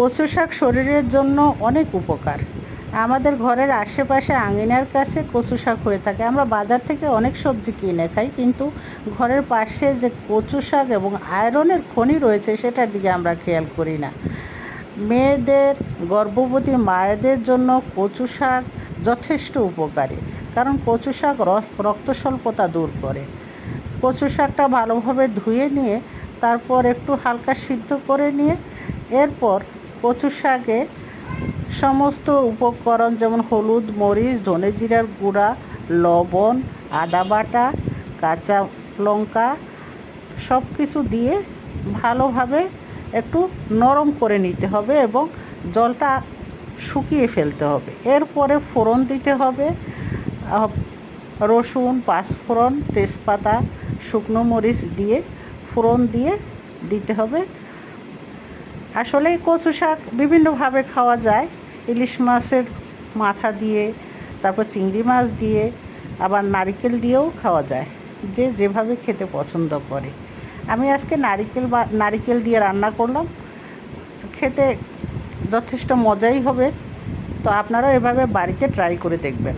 কচু শাক শরীরের জন্য অনেক উপকার। আমাদের ঘরের আশেপাশে আঙিনার কাছে কচু শাক হয়ে থাকে। আমরা বাজার থেকে অনেক সবজি কিনে খাই, কিন্তু ঘরের পাশে যে কচু শাক এবং আয়রনের খনি রয়েছে সেটার দিকে আমরা খেয়াল করি না। মেয়েদের গর্ভবতী মায়েদের জন্য কচু শাক যথেষ্ট উপকারী, কারণ কচু শাক রক্ত স্বল্পতা দূর করে। কচু শাকটা ভালোভাবে ধুয়ে নিয়ে, তারপর একটু হালকা সিদ্ধ করে নিয়ে, এরপর কচু শাকে সমস্ত উপকরণ যেমন হলুদ, মরিচ, ধনে জিরার গুঁড়া, লবণ, আদা বাটা, কাঁচা লঙ্কা সব কিছু দিয়ে ভালোভাবে একটু নরম করে নিতে হবে এবং জলটা শুকিয়ে ফেলতে হবে। এরপরে ফোড়ন দিতে হবে। রসুন, পাঁচফোড়ন, তেজপাতা, শুকনো মরিচ দিয়ে ফোড়ন দিয়ে দিতে হবে। আসলে কচু শাক বিভিন্নভাবে খাওয়া যায়। ইলিশ মাছের মাথা দিয়ে, তারপর চিংড়ি মাছ দিয়ে, আবার নারকেল দিয়েও খাওয়া যায়। যে যেভাবে খেতে পছন্দ করে। আমি আজকে নারকেল বা, নারিকেল দিয়ে রান্না করলাম। খেতে যথেষ্ট মজাই হবে। তো আপনারাও এভাবে বাড়িতে ট্রাই করে দেখবেন।